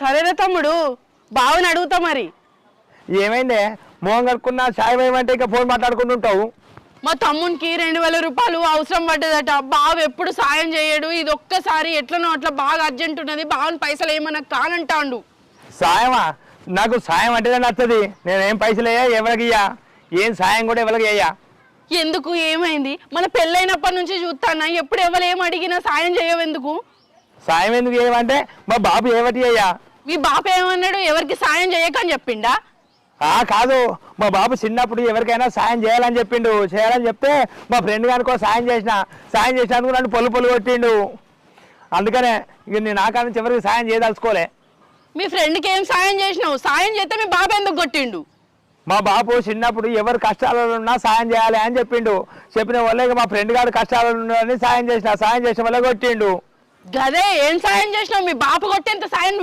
సరేనా తమ్ముడు బావని అడుగుతా మరి. ఏమైందే? మోహం కడుక్కున్నా చాయ్ వేయమంటే ఇంకా ఫోన్ మాట్లాడుకుంటుంటావు? మా తమ్మునికి రెండు వేల రూపాయలు అవసరం పడ్డదట. బావ ఎప్పుడు సాయం చేయడు. ఇది ఒక్కసారి ఎట్లనో అట్లా బాగా అర్జెంట్ ఉన్నది. బావని పైసలు ఏమన్నా కానంటాండు. సాయమా? నాకు సాయం అంటేనే నచ్చది. నేనేం పైసలు వేయా? ఎవరికి ఇయ్యా? ఏం సాయం కూడా ఎవరికి అయ్యా ఎందుకు? ఏమైంది? మన పెళ్ళైనప్పటి నుంచి చూస్తానా ఎప్పుడు ఎవరు ఏం అడిగినా సాయం చేయవెందుకు? సాయం ఎందుకు చేయమంటే మా బాబు ఏమటి అయ్యా? మీ బాప ఏమన్నాడు? ఎవరికి సాయం చేయకని చెప్పిండా? ఆ కాదు. మా బాబు చిన్నప్పుడు ఎవరికైనా సాయం చేయాలని చెప్పిండు. చేయాలని చెప్తే మా ఫ్రెండ్ గానికో సాయం చేసిన సాయం చేసినందుకు నన్ను పొల్లు పొల్లు కొట్టిండు. అందుకనే ఇక నేను ఆ కాడ నుంచి ఎవరికి సాయం చేయదలుచుకోలే. మీ ఫ్రెండ్కి ఏం సాయం చేసినావు? సాయం చేస్తే మీ బాబు ఎందుకు కొట్టిండు? మా బాబు చిన్నప్పుడు ఎవరు కష్టాలలో ఉన్నా సాయం చేయాలి అని చెప్పిండు. చెప్పిన వల్ల ఇక మా ఫ్రెండ్ గారు కష్టాలలో ఉన్నాడని సాయం చేసిన సాయం చేసిన వల్ల కొట్టిండు. గదే ఏం సాయం చేసినావు? మీ బాపు కొట్టేంత సాయం